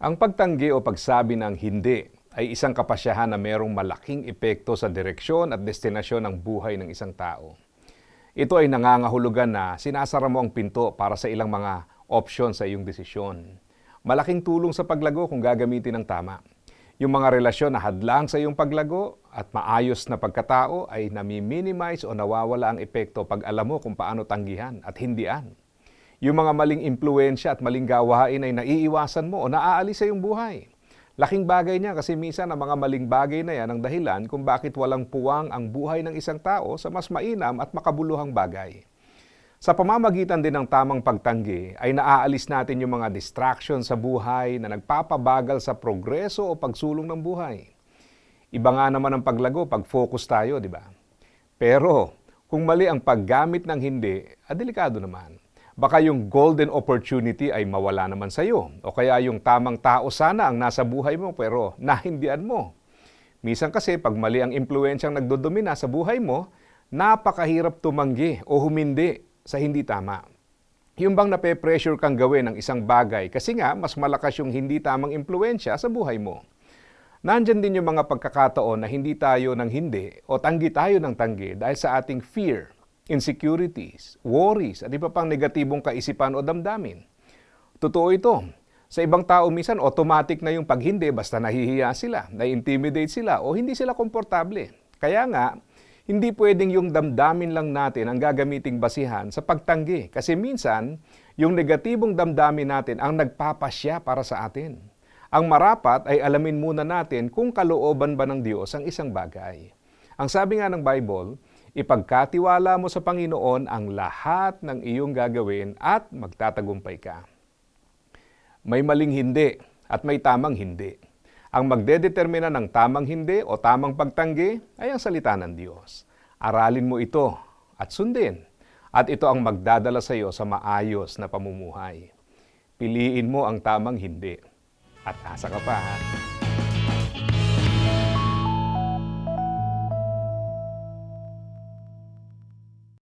Ang pagtanggi o pagsabi ng hindi ay isang kapasyahan na mayroong malaking epekto sa direksyon at destinasyon ng buhay ng isang tao. Ito ay nangangahulugan na sinasara mo ang pinto para sa ilang mga option sa iyong desisyon. Malaking tulong sa paglago kung gagamitin ng tama. Yung mga relasyon na hadlang sa iyong paglago at maayos na pagkatao ay nami-minimize o nawawala ang epekto pag alam mo kung paano tanggihan at hindian. Yung mga maling impluensya at maling gawain ay naiiwasan mo o naaalis sa iyong buhay. Laking bagay niya kasi minsan ang mga maling bagay na yan ang dahilan kung bakit walang puwang ang buhay ng isang tao sa mas mainam at makabuluhang bagay. Sa pamamagitan din ng tamang pagtanggi ay naaalis natin yung mga distraction sa buhay na nagpapabagal sa progreso o pagsulong ng buhay. Iba nga naman ang paglago pag focus tayo, di ba? Pero kung mali ang paggamit ng hindi, ah, delikado naman. Baka yung golden opportunity ay mawala naman sa iyo. O kaya yung tamang tao sana ang nasa buhay mo pero nahindian mo. Minsan kasi pag mali ang impluensyang nagdodomina sa buhay mo, napakahirap tumanggi o humindi sa hindi tama. Yung bang nape-pressure kang gawin ng isang bagay kasi nga mas malakas yung hindi tamang impluensya sa buhay mo. Nandyan din yung mga pagkakataon na hindi tayo ng hindi o tanggi tayo ng tanggi dahil sa ating fear, insecurities, worries at iba pang negatibong kaisipan o damdamin. Totoo ito. Sa ibang tao minsan automatic na yung pag hindi basta nahihiya sila, na-intimidate sila o hindi sila komportable. Kaya nga, hindi pwedeng yung damdamin lang natin ang gagamiting basihan sa pagtanggi kasi minsan yung negatibong damdamin natin ang nagpapasya para sa atin. Ang marapat ay alamin muna natin kung kalooban ba ng Diyos ang isang bagay. Ang sabi nga ng Bible, ipagkatiwala mo sa Panginoon ang lahat ng iyong gagawin at magtatagumpay ka. May maling hindi at may tamang hindi. Ang magdedetermina ng tamang hindi o tamang pagtanggi ay ang salita ng Diyos. Aralin mo ito at sundin. At ito ang magdadala sa iyo sa maayos na pamumuhay. Piliin mo ang tamang hindi. At asa ka pa ha?